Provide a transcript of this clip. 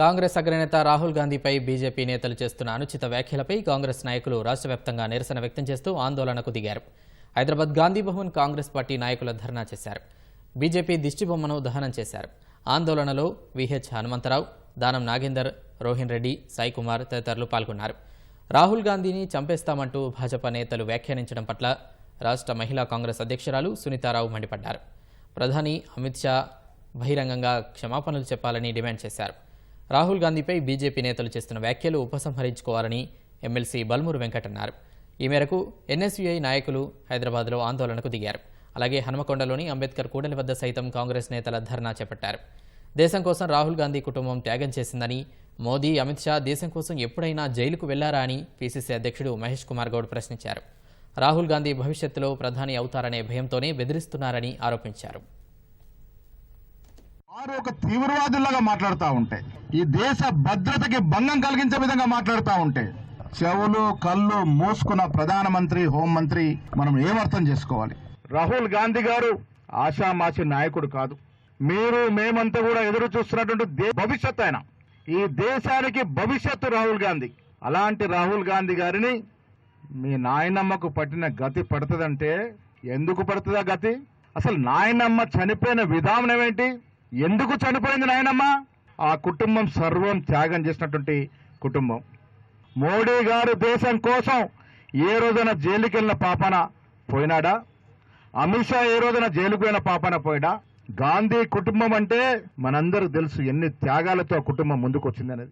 కాంగ్రెస్ అగ్రనేత రాహుల్ గాంధీపై బీజేపీ నేతలు చేస్తున్న అనుచిత వ్యాఖ్యలపై కాంగ్రెస్ నాయకులు రాష్ట్ర వ్యాప్తంగా నిరసన వ్యక్తం చేస్తూ ఆందోళనకు దిగారు. హైదరాబాద్ గాంధీ భవన్ కాంగ్రెస్ పార్టీ నాయకుల ధర్నా చేశారు. బీజేపీ దిష్టిబొమ్మను దహనం చేశారు. ఆందోళనలో విహెచ్ హనుమంతరావు దానం నాగేందర్ రోహిన్ రెడ్డి సాయికుమార్ తదితరులు పాల్గొన్నారు. రాహుల్ గాంధీని చంపేస్తామంటూ భాజపా నేతలు వ్యాఖ్యానించడం పట్ల రాష్ట్ర మహిళా కాంగ్రెస్ అధ్యక్షురాలు సునీతారావు మండిపడ్డారు. ప్రధాని అమిత్ షా బహిరంగంగా క్షమాపణలు చెప్పాలని డిమాండ్ చేశారు. రాహుల్ గాంధీపై బీజేపీ నేతలు చేస్తున్న వ్యాఖ్యలు ఉపసంహరించుకోవాలని ఎమ్మెల్సీ బల్మూరు వెంకట్ అన్నారు ఈ మేరకు ఎన్ఎస్యుఐ నాయకులు హైదరాబాద్లో ఆందోళనకు దిగారు. అలాగే హనుమకొండలోని అంబేద్కర్ కూడలి వద్ద సైతం కాంగ్రెస్ నేతల ధర్నా చేపట్టారు. దేశం కోసం రాహుల్ గాంధీ కుటుంబం త్యాగం చేసిందని మోదీ అమిత్ షా దేశం కోసం ఎప్పుడైనా జైలుకు వెళ్ళారా అని పీసీసీ అధ్యక్షుడు మహేష్ కుమార్ గౌడ్ ప్రశ్నించారు. రాహుల్ గాంధీ భవిష్యత్తులో ప్రధాని అవుతారనే భయంతోనే బెదిరిస్తున్నారని ఆరోపించారు. వారు ఒక తీవ్రవాదుల్లాగా మాట్లాడుతూ ఉంటే ఈ దేశ భద్రతకి భంగం కలిగించే విధంగా మాట్లాడుతూ ఉంటే చెవులు కళ్ళు మూసుకున్న ప్రధానమంత్రి హోంమంత్రి మనం ఏమర్థం చేసుకోవాలి? రాహుల్ గాంధీ గారు ఆషామాషి నాయకుడు కాదు. మీరు మేమంతా కూడా ఎదురు చూస్తున్నటువంటి దే- భవిష్యత్తు ఆయన. ఈ దేశానికి భవిష్యత్తు రాహుల్ గాంధీ. అలాంటి రాహుల్ గాంధీ గారిని మీ నాయనమ్మకు పట్టిన గతి పడుతుందంటే ఎందుకు పడుతుందా గతి? అసలు నాయనమ్మ చనిపోయిన విధానం ఏమిటి ఎందుకు చనిపోయింది నాయనమ్మ? ఆ కుటుంబం సర్వం త్యాగం చేసినటువంటి కుటుంబం. మోడీ గారు దేశం కోసం ఏ రోజున జైలుకి వెళ్ళిన పాపన పోయినాడా? అమిత్ షా ఏ రోజున జైలుకు వెళ్ళిన పాపన పోయినా గాంధీ కుటుంబం అంటే మనందరూ తెలుసు ఎన్ని త్యాగాలతో ఆ కుటుంబం ముందుకు వచ్చిందనేది